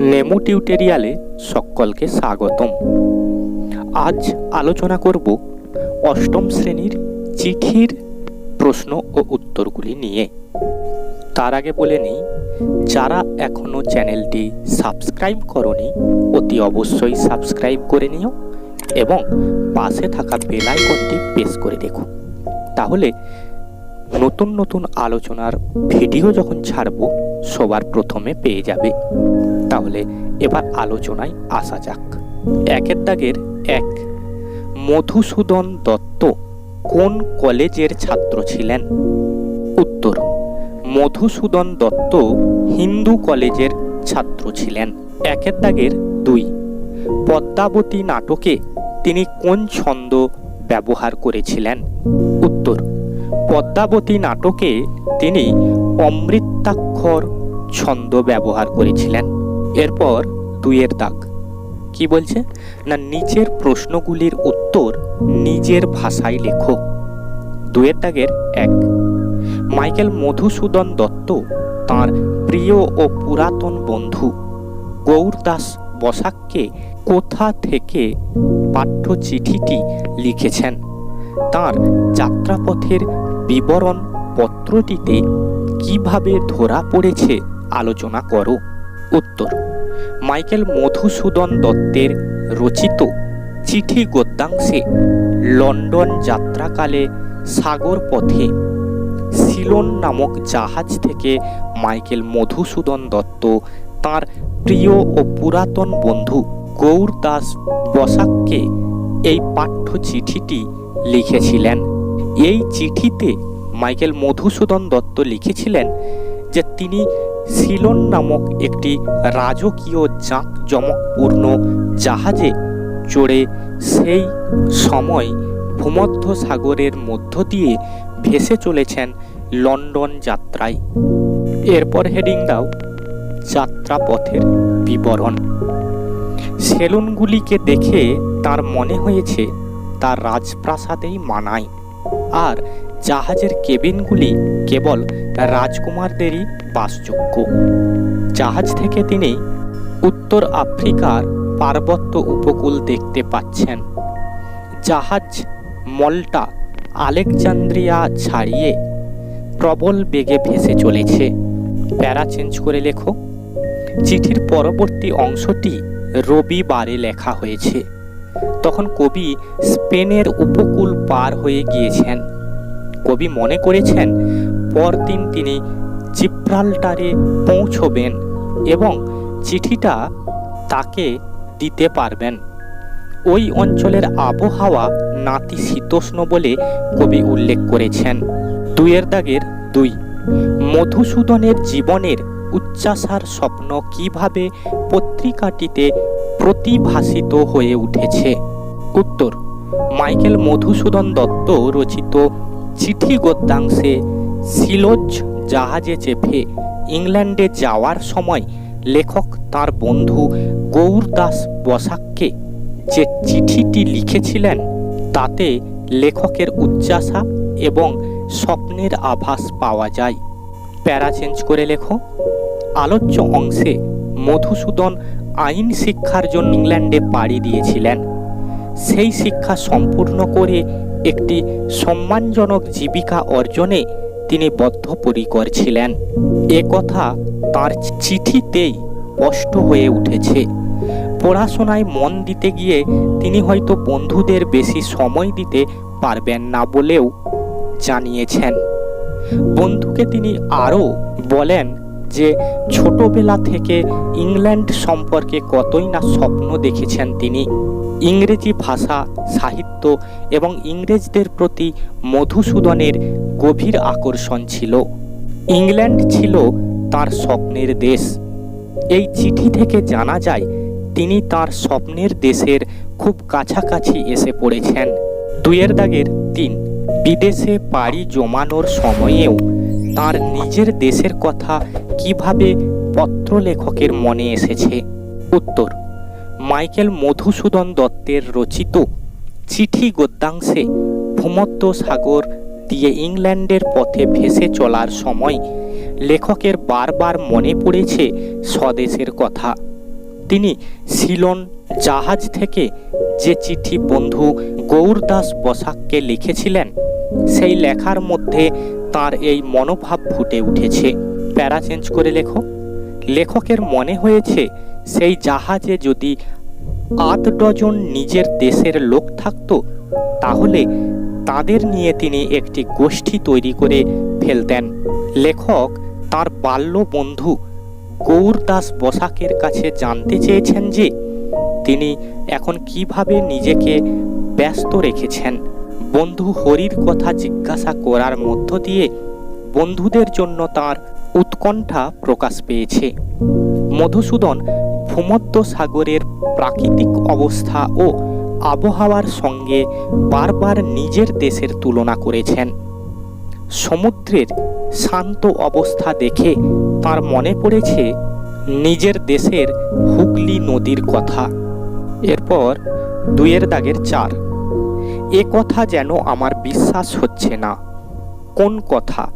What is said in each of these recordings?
নেমো টিউটোরিয়ালে সকলকে স্বাগতম। আজ আলোচনা করব অষ্টম শ্রেণির চিঠির প্রশ্ন ও উত্তরগুলি নিয়ে। তার আগে বলে নিই, যারা এখনও চ্যানেলটি সাবস্ক্রাইব করনি, অতি অবশ্যই সাবস্ক্রাইব করে নিও এবং পাশে থাকা বেল আইকনটি প্রেস করে দেখো। তাহলে নতুন নতুন আলোচনার ভিডিও যখন ছাড়ব সবার প্রথমে পেয়ে যাবে। তাহলে এবার আলোচনায় আসা যাক। একের দাগের এক, মধুসূদন দত্ত কোন কলেজের ছাত্র ছিলেন? উত্তর, মধুসূদন দত্ত হিন্দু কলেজের ছাত্র ছিলেন। একের দাগের দুই, পদ্মাবতী নাটকে তিনি কোন ছন্দ ব্যবহার করেছিলেন? উত্তর, পদ্মাবতী নাটকে তিনি অমৃতাক্ষর ছন্দ ব্যবহার করেছিলেন। এরপর দুইয়ের দাগ। কি বলছে? না নিচের প্রশ্নগুলির উত্তর নিজের ভাষায় লেখো। দুয়ের দাগের এক। মাইকেল মধুসূদন দত্ত তার প্রিয় ও পুরাতন বন্ধু গৌরদাস বসাককে কোথা থেকে পাঠ্য চিঠিটি লিখেছেন? তার যাত্রাপথের বিবরণ পত্রটিতে কীভাবে ধরা পড়েছে? আলোচনা করো। উত্তর, মাইকেল মধুসূদন দত্তের রচিত চিঠি গদ্যাংশে লন্ডন যাত্রাকালে সাগর পথে সিলন নামক জাহাজ থেকে মাইকেল মধুসূদন দত্ত, তার প্রিয় ও পুরাতন বন্ধু গৌর দাস বসাককে এই পাঠ্য চিঠিটি লিখেছিলেন। এই চিঠিতে মাইকেল মধুসূদন দত্ত লিখেছিলেন যে তিনি সিলন নামক একটি রাজকীয় জাঁকজমকপূর্ণ জাহাজে চড়ে সেই সময় ভূমধ্য সাগরের মধ্য দিয়ে ভেসে চলেছেন লন্ডন যাত্রায়। এরপর হেডিং দাও, যাত্রাপথের বিবরণ। সেলুনগুলিকে দেখে তার মনে হয়েছে, তার রাজপ্রাসাদেই মানায়। আর জাহাজের কেবিনগুলি কেবল রাজকুমারদেরই বাসযোগ্য। জাহাজ থেকে তিনি উত্তর আফ্রিকার পার্বত্য উপকূল দেখতে পাচ্ছেন। জাহাজ মল্টা আলেকজান্দ্রিয়া ছাড়িয়ে প্রবল বেগে ভেসে চলেছে। প্যারা চেঞ্জ করে লেখো। চিঠির পরবর্তী অংশটি রবিবারে লেখা হয়েছে। তখন কবি স্পেনের উপকূল পার হয়ে গিয়েছেন। কবি মনে করেছেন, পরদিন তিনি জিব্রাল্টারে পৌঁছবেন এবং চিঠিটা তাকে দিতে পারবেন। ওই অঞ্চলের আবহাওয়া নাতিশীতোষ্ণ বলে কবি উল্লেখ করেছেন। দুইয়ের দাগের দুই, মধুসূদনের জীবনের উচ্চাসার স্বপ্ন কীভাবে পত্রিকাটিতে প্রতিভাসিত হয়ে উঠেছে? উত্তর, মাইকেল মধুসূদন দত্ত রচিত চিঠি গদ্যাংশে সিলোজ জাহাজে চেপে ইংল্যান্ডে যাওয়ার সময় লেখক তার বন্ধু গৌরদাস বসাককে যে চিঠিটি লিখেছিলেন, তাতে লেখকের উচ্চাসা এবং স্বপ্নের আভাস পাওয়া যায়। প্যারা চেঞ্জ করে লেখো। আলোচ্য অংশে মধুসূদন আইন শিক্ষার জন্য ইংল্যান্ডে পাড়ি দিয়েছিলেন। সেই শিক্ষা সম্পূর্ণ করে একটি সম্মানজনক জীবিকা অর্জনে তিনি বদ্ধপরিকর ছিলেন। এ কথা তার চিঠিতেই স্পষ্ট হয়ে উঠেছে। পড়াশোনায় মন দিতে গিয়ে তিনি হয়তো বন্ধুদের বেশি সময় দিতে পারবেন না বলেও জানিয়েছেন। বন্ধুকে তিনি আরও বলেন যে, ছোটবেলা থেকে ইংল্যান্ড সম্পর্কে কতই না স্বপ্ন দেখেছেন তিনি। ইংরেজি ভাষা, সাহিত্য এবং ইংরেজদের প্রতি মধুসূদনের গভীর আকর্ষণ ছিল। ইংল্যান্ড ছিল তার স্বপ্নের দেশ। এই চিঠি থেকে জানা যায়, তিনি তার স্বপ্নের দেশের খুব কাছাকাছি এসে পড়েছেন। দুইয়ের দাগের তিন, বিদেশে পাড়ি জমানোর সময়েও তার নিজের দেশের কথা কীভাবে পত্রলেখকের মনে এসেছে? উত্তর মাইকেল মধুসূদন দত্তের রচিত চিঠি গদ্যাংশে ভূমধ্য সাগর দিয়ে ইংল্যান্ডের পথে ভেসে চলার সময় লেখকের বারবার মনে পড়েছে স্বদেশের কথা। তিনি সিলন জাহাজ থেকে যে চিঠি বন্ধু গৌরদাস বসাককে লিখেছিলেন, সেই লেখার মধ্যে তার এই মনোভাব ফুটে উঠেছে। প্যারা চেঞ্জ করে লেখো। লেখকের মনে হয়েছে সেই জাহাজে যদি আট ডজন নিজের দেশের লোক থাকতো, তাহলে তাদের নিয়ে তিনি একটি গোষ্ঠী তৈরি করে ফেলতেন। লেখক তার বাল্য বন্ধু গৌরদাস বসাকের কাছে জানতে চেয়েছেন যে, তিনি এখন কীভাবে নিজেকে ব্যস্ত রেখেছেন। বন্ধু হরির কথা জিজ্ঞাসা করার মধ্য দিয়ে বন্ধুদের জন্য তার উৎকণ্ঠা প্রকাশ পেয়েছে। মধুসূদন ভূমধ্য সাগরের প্রাকৃতিক অবস্থা ও আবহাওয়ার সঙ্গে বারবার নিজের দেশের তুলনা করেছেন। সমুদ্রের শান্ত অবস্থা দেখে তার মনে পড়েছে নিজের দেশের হুগলি নদীর কথা। এরপর দুইয়ের দাগের চার। এ কথা যেন আমার বিশ্বাস হচ্ছে না। কোন কথা?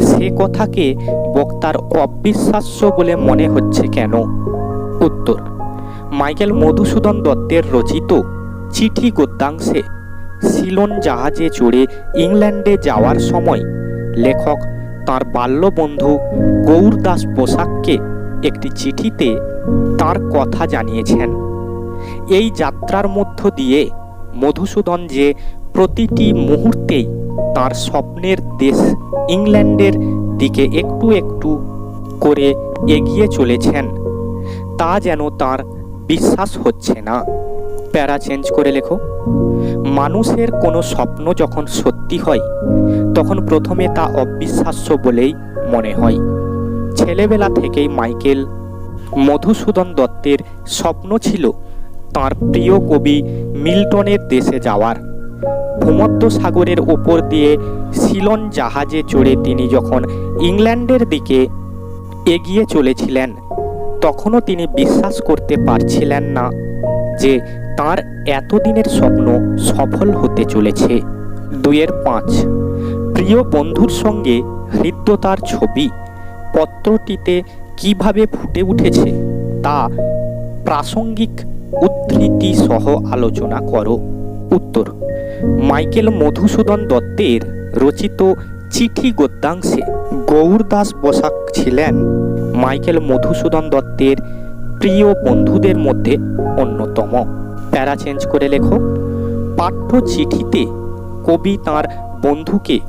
সে কথাকে বক্তার অবিশ্বাস্য বলে মনে হচ্ছে কেন? উত্তর। মাইকেল মধুসূদন দত্তের রচিত চিঠি গদ্যাংশে সিলন জাহাজে চড়ে ইংল্যান্ডে যাওয়ার সময় লেখক তার বাল্যবন্ধু গৌরদাস পোশাককে একটি চিঠিতে তার কথা জানিয়েছেন। এই যাত্রার মধ্য দিয়ে মধুসূদন যে প্রতিটি মুহূর্তেই তার স্বপ্নের দেশ ইংল্যান্ডের দিকে একটু একটু করে এগিয়ে চলেছেন তা যেন তার বিশ্বাস হচ্ছে না। প্যারা চেঞ্জ করে লেখো। মানুষের কোনো স্বপ্ন যখন সত্যি হয়, তখন প্রথমে তা অবিশ্বাস্য বলেই মনে হয়। ছেলেবেলা থেকেই মাইকেল মধুসূদন দত্তের স্বপ্ন ছিল তার প্রিয় কবি মিল্টনের দেশে যাওয়ার। ভূমধ্য সাগরের ওপর দিয়ে সিলন জাহাজে চড়ে তিনি যখন ইংল্যান্ডের দিকে এগিয়ে চলেছিলেন তখনও তিনি বিশ্বাস করতে পারছিলেন না যে তার এতদিনের স্বপ্ন সফল হতে চলেছে। দুইয়ের পাঁচ। প্রিয় বন্ধুর সঙ্গে হৃদ্যতার ছবি, পত্রটিতে কীভাবে ফুটে উঠেছে তা প্রাসঙ্গিক উদ্ধৃতি সহ আলোচনা করো। উত্তর, মাইকেল মধুসূদন দত্তের রচিত চিঠি গদ্যাংশে গৌরদাস বসাক ছিলেন মাইকেল মধুসূদন দত্তের প্রিয় বন্ধুদের মধ্যে অন্যতম। প্যারা চেঞ্জ করে লেখো। পাঠ্য চিঠিতে কবি তাঁর বন্ধুকে,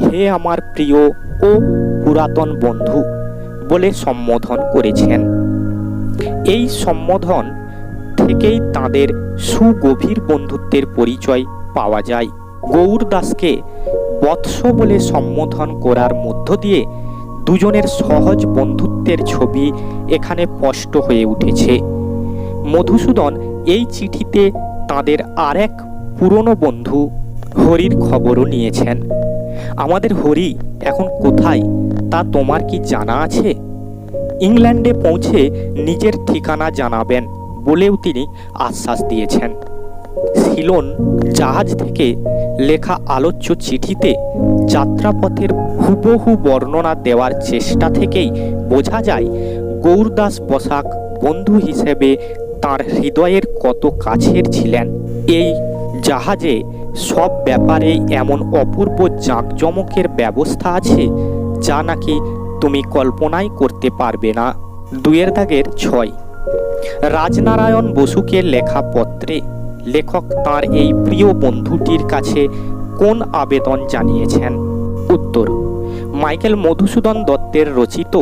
হে আমার প্রিয় ও পুরাতন বন্ধু বলে সম্বোধন করেছেন। এই সম্বোধন থেকেই তাদের সুগভীর বন্ধুত্বের পরিচয় পাওয়া যায়। গৌর দাসকে বৎস বলে সম্বোধন করার মধ্য দিয়ে দুজনের সহজ বন্ধুত্বের ছবি এখানে স্পষ্ট হয়ে উঠেছে। মধুসূদন এই চিঠিতে তাদের আর এক পুরনো বন্ধু হরির খবরও নিয়েছেন। আমাদের হরি এখন কোথায়? তা তোমার কি জানা আছে? ইংল্যান্ডে পৌঁছে নিজের ঠিকানা জানাবেন বলেও তিনি আশ্বাস দিয়েছেন। সিলন জাহাজ থেকে লেখা আলোচ্য চিঠিতে যাত্রাপথের হুবহু বর্ণনা দেওয়ার চেষ্টা থেকেই বোঝা যায়, গৌরদাস বসাক বন্ধু হিসেবে তার হৃদয়ের কত কাছের ছিলেন। এই জাহাজে সব ব্যাপারেই এমন অপূর্ব জাঁকজমকের ব্যবস্থা আছে, যা নাকি তুমি কল্পনাই করতে পারবে না। দুয়ের দাগের ছয়। রাজনারায়ণ বসুকে লেখা পত্রে লেখক তার এই প্রিয় বন্ধুটির কাছে কোন আবেদন জানিয়েছেন? উত্তর মাইকেল মধুসূদন দত্তের রচিত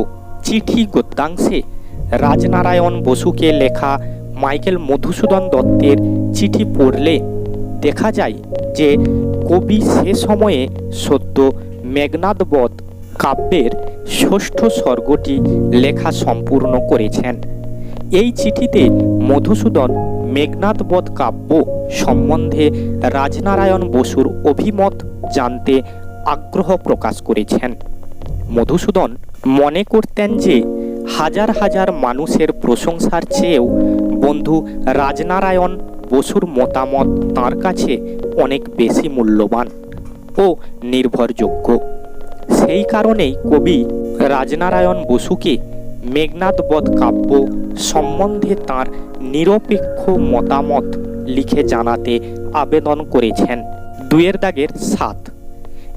চিঠি গদ্যাংশে রাজনারায়ণ বসুকে লেখা মাইকেল মধুসূদন দত্তের চিঠি পড়লে দেখা যায় যে কবি সে সময়ে সদ্য মেঘনাদবধ কাব্যের ষষ্ঠ স্বর্গটি লেখা সম্পূর্ণ করেছেন। এই চিঠিতে মধুসূদন মেঘনাদবধ কাব্য সম্বন্ধে রাজনারায়ণ বসুর অভিমত জানতে আগ্রহ প্রকাশ করেছেন। মধুসূদন মনে করতেন যে, হাজার হাজার মানুষের প্রশংসার চেয়েও বন্ধু রাজনারায়ণ বসুর মতামত তার কাছে অনেক বেশি মূল্যবান ও নির্ভরযোগ্য। সেই কারণেই কবি রাজনারায়ণ বসুকে মেঘনাদবধ কাব্য সম্বন্ধে তার নিরপেক্ষ মতামত লিখে জানাতে আবেদন করেছেন। দুয়ের দাগের সাত।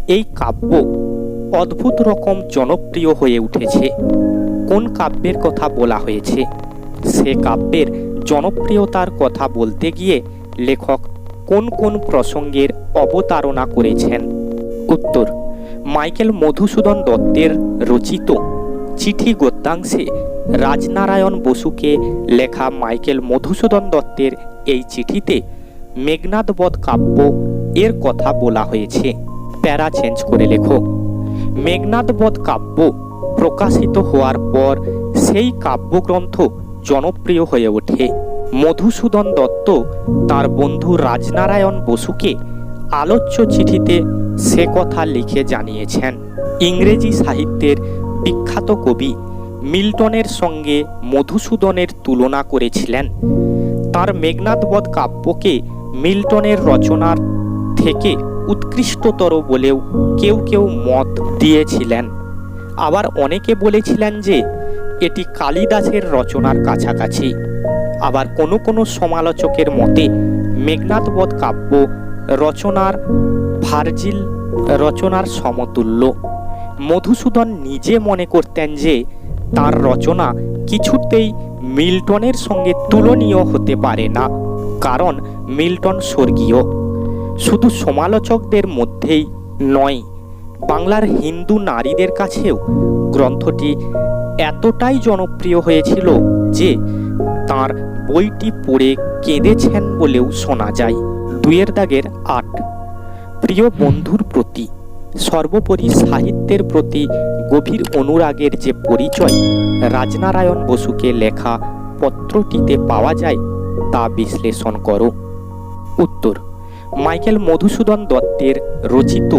এই কাব্য অদ্ভুত রকম জনপ্রিয় হয়ে উঠেছে। কোন কাব্যের কথা বলা হয়েছে? সে কাব্যের জনপ্রিয়তার কথা বলতে গিয়ে লেখক কোন কোন প্রসঙ্গের অবতারণা করেছেন? উত্তর, মাইকেল মধুসূদন দত্তের রচিত চিঠি গদ্যাংশে রাজনারায়ণ বসুকে লেখা মাইকেল মধুসূদন দত্তের এই চিঠিতে মেঘনাদবধ কাব্য এর কথা বলা হয়েছে। প্যারা চেঞ্জ করে লেখো। মেঘনাদবধ কাব্য প্রকাশিত হওয়ার পর সেই কাব্যগ্রন্থ জনপ্রিয় হয়ে ওঠে। মধুসূদন দত্ত তার বন্ধু রাজনারায়ণ বসুকে আলোচ্য চিঠিতে সে কথা লিখে জানিয়েছেন। ইংরেজি সাহিত্যের বিখ্যাত কবি মিল্টনের সঙ্গে মধুসূদনের তুলনা করেছিলেন। তার মেঘনাদবধ কাব্যকে মিল্টনের রচনার থেকে উৎকৃষ্টতর বলেও কেউ কেউ মত দিয়েছিলেন। আবার অনেকে বলেছিলেন যে, এটি কালিদাসের রচনার কাছাকাছি। আবার কোনো কোনো সমালোচকের মতে, মেঘনাদবধ কাব্য রচনার ভার্জিল রচনার সমতুল্য। মধুসূদন নিজে মনে করতেন যে, তার রচনা কিছুতেই মিল্টনের সঙ্গে তুলনীয় হতে পারে না, কারণ মিল্টন স্বর্গীয়। শুধু সমালোচকদের মধ্যেই নয়, বাংলার হিন্দু নারীদের কাছেও গ্রন্থটি এতটাই জনপ্রিয় হয়েছিল যে তার বইটি পড়ে কেঁদেছেন বলেও শোনা যায়। দুয়ের দাগের আট। প্রিয় বন্ধুর প্রতি, সর্বোপরি সাহিত্যের প্রতি গভীর অনুরাগের যে পরিচয় রাজনারায়ণ বসুকে লেখা পত্রটিতে পাওয়া যায়, তা বিশ্লেষণ করো। উত্তর মাইকেল মধুসূদন দত্তের রচিত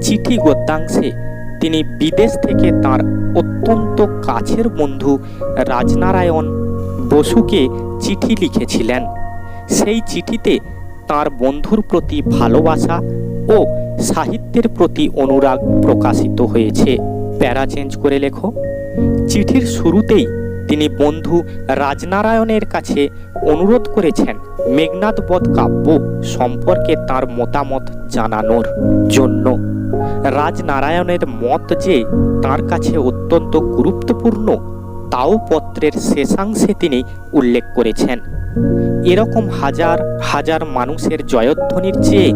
চিঠি গদ্যাংশে তিনি বিদেশ থেকে তার অত্যন্ত কাছের বন্ধু রাজনারায়ণ বসুকে চিঠি লিখেছিলেন। সেই চিঠিতে তার বন্ধুর প্রতি ভালোবাসা ও সাহিত্যের প্রতি অনুরাগ প্রকাশিত হয়েছে। প্যারা চেঞ্জ করে লেখো। চিঠির শুরুতেই তিনি বন্ধু রাজনারায়ণের কাছে অনুরোধ করেছেন মেঘনাদবধ কাব্য সম্পর্কে তার মতামত জানানোর জন্য। রাজনারায়ণের মত যে তার কাছে অত্যন্ত গুরুত্বপূর্ণ, তাও পত্রের শেষাংশে তিনি উল্লেখ করেছেন। এরকম হাজার হাজার মানুষের জয়ধ্বনির চেয়ে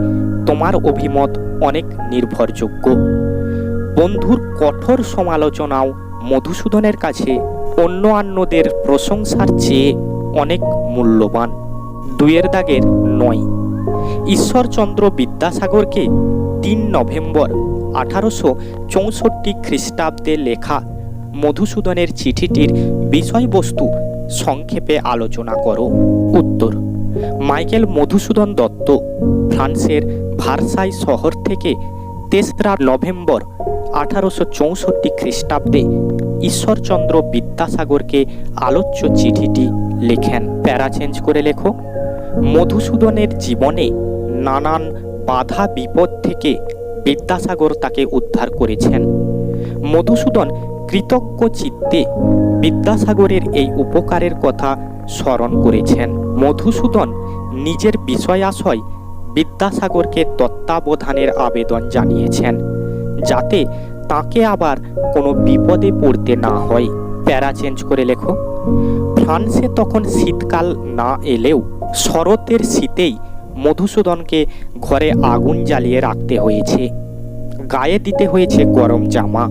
তোমার অভিমত অনেক নির্ভরযোগ্য। বন্ধুর কঠোর সমালোচনাও মধুসূদনের কাছে অন্যান্যদের প্রশংসার চেয়ে অনেক মূল্যবান। দুয়ের দাগের নয়। ঈশ্বরচন্দ্র বিদ্যাসাগরকে তিন নভেম্বর আঠারোশো চৌষট্টি খ্রিস্টাব্দে লেখা মধুসূদনের চিঠিটির বিষয়বস্তু সংক্ষেপে আলোচনা করো। উত্তর, মাইকেল মধুসূদন দত্ত ফ্রান্সের ভারসাই শহর থেকে তেসরা নভেম্বর আঠারোশো চৌষট্টি খ্রিস্টাব্দে ঈশ্বরচন্দ্র বিদ্যাসাগরকে আলোচ্য চিঠিটি লেখেন। প্যারা চেঞ্জ করে লেখো। মধুসূদনের জীবনে নানান বাধা বিপদ থেকে বিদ্যাসাগর তাকে উদ্ধার করেছেন। মধুসূদন কৃতজ্ঞ চিত্তে বিদ্যাসাগরের এই উপকারের কথা স্মরণ করেছেন। মধুসূদন নিজের বিষয়াশয় বিদ্যাসাগরকে তত্ত্বাবধানের আবেদন জানিয়েছেন, যাতে তাকে আবার কোনো বিপদে পড়তে না হয়। প্যারা চেঞ্জ করে লেখো। ফ্রান্সে তখন শীতকাল না এলেও শরতের শীতেই মধুসূদনকে ঘরে আগুন জ্বালিয়ে রাখতে হয়েছে। গায়ে দিতে হয়েছে গরম জামা।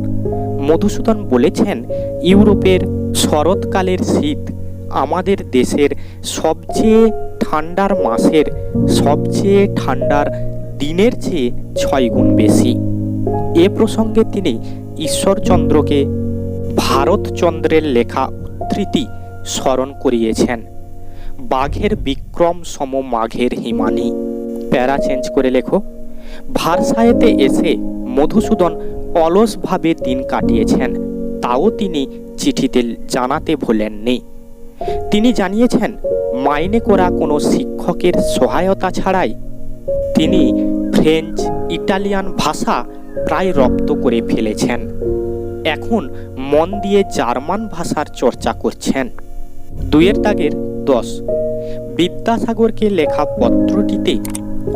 মধুসূদন বলেছেন, ইউরোপের শরৎকালের শীত আমাদের দেশের সবচেয়ে ঠান্ডার মাসের সবচেয়ে ঠান্ডার দিনের চেয়ে ছয় গুণ বেশি। এ প্রসঙ্গে তিনি ঈশ্বরচন্দ্রকে ভারতচন্দ্রের লেখা উদ্ধৃতি স্মরণ করিয়েছেন। বাঘের বিক্রম সম মাঘের হিমানি। প্যারা চেঞ্জ করে লেখো। ভারসায়েতে এসে মধুসূদন অলসভাবে দিন কাটিয়েছেন, তাও তিনি চিঠিতে জানাতে ভোলেননি। তিনি জানিয়েছেন, মাইনে করা কোনো শিক্ষকের সহায়তা ছাড়াই তিনি ফ্রেঞ্চ, ইটালিয়ান ভাষা প্রায় রপ্ত করে ফেলেছেন। এখন মন দিয়ে জার্মান ভাষার চর্চা করছেন। দুয়ের দাগের দশ। বিদ্যাসাগরকে লেখা পত্রটিতে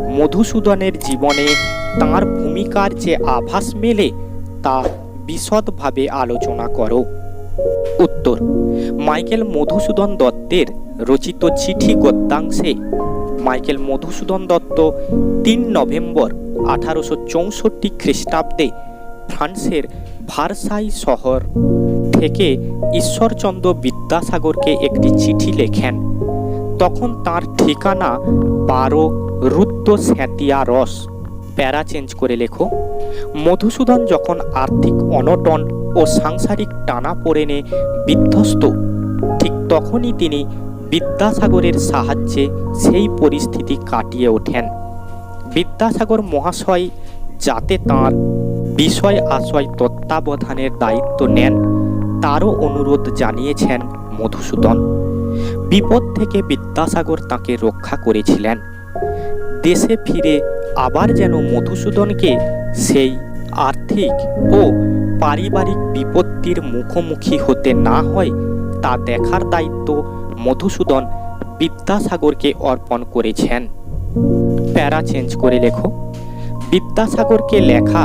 মধুসূদনের জীবনে তার ভূমিকার যে আভাস মেলে, তা বিশদভাবে আলোচনা করো। উত্তর। মাইকেল মধুসূদন দত্তের রচিত চিঠি গদ্যাংশে মাইকেল মধুসূদন দত্ত তিন নভেম্বর আঠারোশো চৌষট্টি খ্রিস্টাব্দে ফ্রান্সের ভারসাই শহর থেকে ঈশ্বরচন্দ্র বিদ্যাসাগরকে একটি চিঠি লেখেন। তখন তার ঠিকানা বারো রুদ্র স্যাতিয়া রস। প্যারা চেঞ্জ করে লেখো। মধুসূদন যখন আর্থিক অনটন ও সাংসারিক টানা পড়েনে বিধ্বস্ত, ঠিক তখনই তিনি বিদ্যাসাগরের সাহায্যে সেই পরিস্থিতি কাটিয়ে ওঠেন। বিদ্যাসাগর মহাশয় যাতে তাঁর বিষয় আশয় তত্ত্বাবধানের দায়িত্ব নেন, তারও অনুরোধ জানিয়েছেন মধুসূদন। বিপদ থেকে বিদ্যাসাগর তাকে রক্ষা করেছিলেন। দেশে ফিরে আবার যেন মধুসূদনকে সেই আর্থিক ও পারিবারিক বিপত্তির মুখোমুখি হতে না হয় তা দেখার দায়িত্ব মধুসূদন বিদ্যাসাগরকে অর্পণ করেছেন। প্যারা চেঞ্জ করে লেখো। বিদ্যাসাগরকে লেখা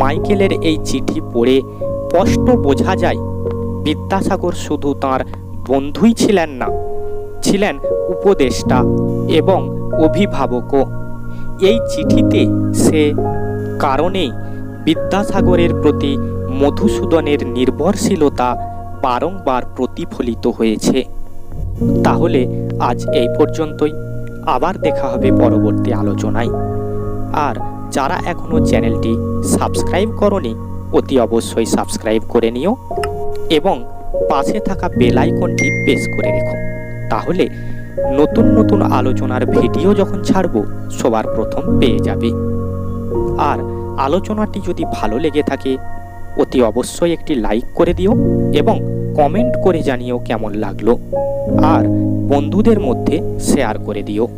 মাইকেলের এই চিঠি পড়ে স্পষ্ট বোঝা যায়, বিদ্যাসাগর শুধু তার বন্ধুই ছিলেন না, ছিলেন উপদেষ্টা এবং অভিভাবকও। এই চিঠিতে সে কারণেই বিদ্যাসাগরের প্রতি মধুসূদনের নির্ভরশীলতা বারংবার প্রতিফলিত হয়েছে। তাহলে আজ এই পর্যন্তই। আবার দেখা হবে পরবর্তী আলোচনায়। আর যারা এখনও চ্যানেলটি সাবস্ক্রাইব করনি, অতি অবশ্যই সাবস্ক্রাইব করে নিও এবং পাশে থাকা বেল আইকনটি প্রেস করে রেখো। তাহলে নতুন নতুন আলোচনার ভিডিও যখন ছাড়ব, সবার প্রথম পেয়ে যাবে। আর আলোচনাটি যদি ভালো লেগে থাকে, অতি অবশ্যই একটি লাইক করে দিও এবং কমেন্ট করে জানিও কেমন লাগল। আর বন্ধুদের মধ্যে শেয়ার করে দিও।